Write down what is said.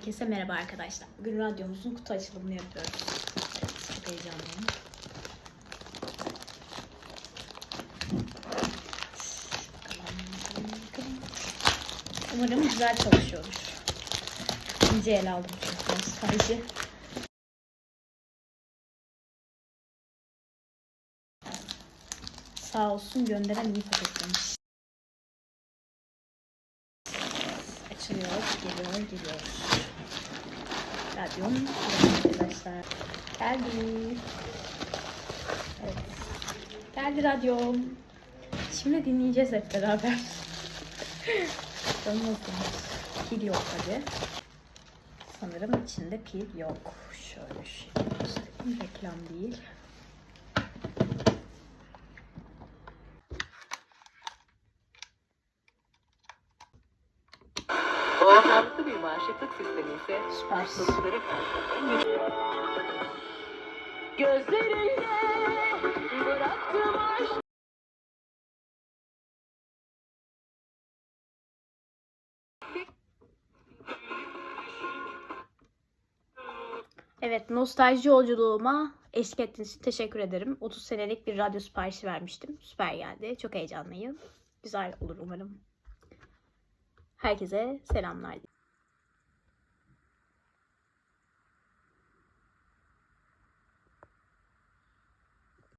Herkese merhaba arkadaşlar. Bugün radyomuzun kutu açılımını yapıyoruz. Evet, çok heyecanlıyım. Umarım güzel çalışıyordur. İkinci el aldım çünkü sadece. Sağ olsun gönderen iyi paketlemiş. Açılıyor, geliyor, geliyor. Radyom arkadaşlar. Geldi. Evet. Geldi radyom. Şimdi dinleyeceğiz hep beraber. Bakalım. Pil yok tabi. Sanırım içinde pil yok. Şöyle şey göstereyim. Reklam değil. Bağımlılıklı bir bağışıklık sistemi ise Süper. hastalıkları Gözlerinde bıraktım aşk Evet, nostalji yolculuğuma eşlik ettiğiniz için teşekkür ederim. 30 senelik bir radyo siparişi vermiştim. Süper geldi. Çok heyecanlıyım. Güzel olur umarım. Herkese selamlar.